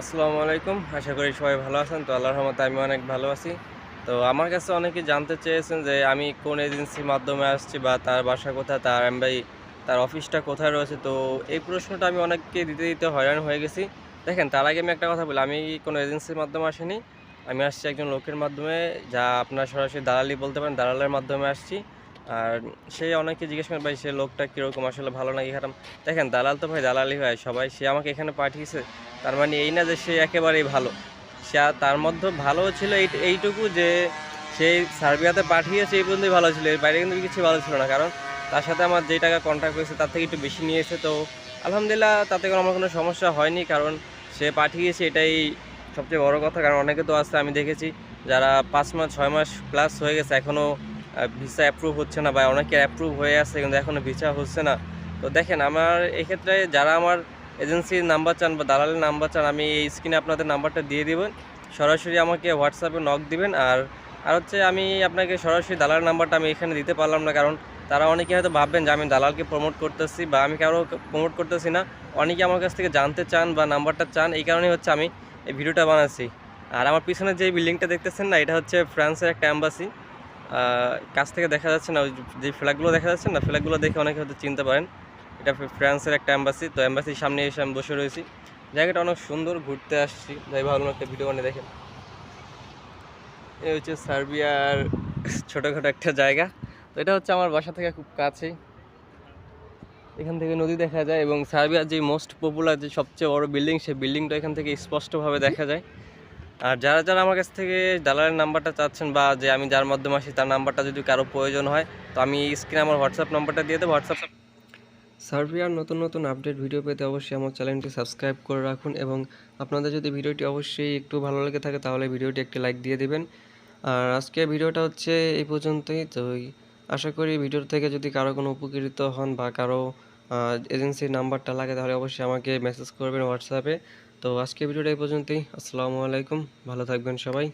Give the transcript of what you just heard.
আসসালামু আলাইকুম। আশা করি সবাই ভালো আছেন। তো আল্লাহর রহমতে আমি অনেক ভালো আছি। তো আমার কাছে অনেকে জানতে চেয়েছেন যে আমি কোন এজেন্সির মাধ্যমে আসছি বা তার বাসা কোথায়, তার এমবাই তার অফিসটা কোথায় রয়েছে। তো এই প্রশ্নটা আমি অনেককে দিতে দিতে হয়রান হয়ে গেছি। দেখেন, তার আগে আমি একটা কথা বলি, আমি কোনো এজেন্সির মাধ্যমে আসিনি। আমি আসছি একজন লোকের মাধ্যমে, যা আপনার সরাসরি দালালি বলতে পারেন, দালালের মাধ্যমে আসছি। আর সে অনেকে জিজ্ঞেস করেন ভাই, সে লোকটা কীরকম? আসলে ভালো নাকি খারাপ? দেখেন, দালাল তো ভাই দালালি হয়। সবাই, সে আমাকে এখানে পাঠিয়েছে। তার মানে এই না যে সে একেবারেই ভালো। সে তার মধ্যে ভালো ছিল এই, এইটুকু যে সে সার্বিয়াতে পাঠিয়েছে, এই পর্যন্তই ভালো ছিল। এর বাইরে কিন্তু কিছু ভালো ছিল না। কারণ তার সাথে আমার যে টাকা কন্ট্যাক্ট হয়েছে, তার থেকে একটু বেশি নিয়েছে। তো আলহামদুলিল্লাহ, তাতে কোনো আমার কোনো সমস্যা হয়নি। কারণ সে পাঠিয়েছে, এটাই সবচেয়ে বড় কথা। কারণ অনেকে তো আছে, আমি দেখেছি, যারা পাঁচ মাস, ছয় মাস প্লাস হয়ে গেছে এখনও ভিসা অ্যাপ্রুভ হচ্ছে না বা অনেকের অ্যাপ্রুভ হয়ে আছে, কিন্তু এখনও ভিসা হচ্ছে না। তো দেখেন, আমার এক্ষেত্রে যারা আমার এজেন্সির নাম্বার চান বা দালালের নাম্বার চান, আমি এই স্ক্রিনে আপনাদের নাম্বারটা দিয়ে দেবেন। সরাসরি আমাকে হোয়াটসঅ্যাপে নক দিবেন। আর আর হচ্ছে আমি আপনাকে সরাসরি দালালের নাম্বারটা আমি এখানে দিতে পারলাম না, কারণ তারা অনেকে হয়তো ভাববেন যে আমি দালালকে প্রমোট করতেছি বা আমি কারও প্রমোট করতেছি না। অনেকে আমার কাছ থেকে জানতে চান বা নাম্বারটা চান, এই কারণেই হচ্ছে আমি এই ভিডিওটা বানাচ্ছি। আর আমার পিছনে যে বিল্ডিংটা দেখতেছেন না, এটা হচ্ছে ফ্রান্সের একটা অ্যাম্বাসি কাছ থেকে দেখা যাচ্ছে না, ওই যে ফ্ল্যাগগুলো দেখা যাচ্ছে না ফ্ল্যাগগুলো দেখে অনেকে হয়তো চিনতে পারেন। এটা ফ্রা- ফ্রান্সের একটা অ্যাম্বাসি তো অ্যাম্বাসির সামনে এসে আমি বসে রয়েছি। জায়গাটা অনেক সুন্দর, ঘুরতে আসছি। যাই ভাবলাম একটা ভিডিও বানিয়ে দেখেন। এই হচ্ছে সার্বিয়ার ছোটোখাটো একটা জায়গা। তো এটা হচ্ছে আমার বাসা থেকে খুব কাছেই। এখান থেকে নদী দেখা যায় এবং সার্বিয়ার যে মোস্ট পপুলার যে সবচেয়ে বড় বিল্ডিং সেই বিল্ডিংটা এখান থেকে স্পষ্টভাবে দেখা যায়। আর যারা যারা আমার কাছ থেকে দালালের নাম্বারটা চাচ্ছেন বা যে আমি যার মাধ্যমে আসি, তার নাম্বারটা যদি কারও প্রয়োজন হয়, তো আমি স্ক্রিনে আমার হোয়াটসঅ্যাপ নাম্বারটা দিয়ে দেবো হোয়াটসঅ্যাপ সার্বিয়ার নতুন নতুন আপডেট ভিডিও পেতে অবশ্যই আমার চ্যানেলটি সাবস্ক্রাইব করে রাখুন এবং আপনাদের যদি ভিডিওটি অবশ্যই একটু ভালো লেগে থাকে, তাহলে ভিডিওটি একটি লাইক দিয়ে দেবেন। আর আজকে ভিডিওটা হচ্ছে এই পর্যন্তই। তো আশা করি ভিডিওর থেকে যদি কারও কোনো উপকৃত হন বা কারও এজেন্সির নাম্বারটা লাগে, তাহলে অবশ্যই আমাকে মেসেজ করবেন হোয়াটসঅ্যাপে তো আজকে ভিডিওটা এই পর্যন্তই। আসসালামু আলাইকুম। ভালো থাকবেন সবাই।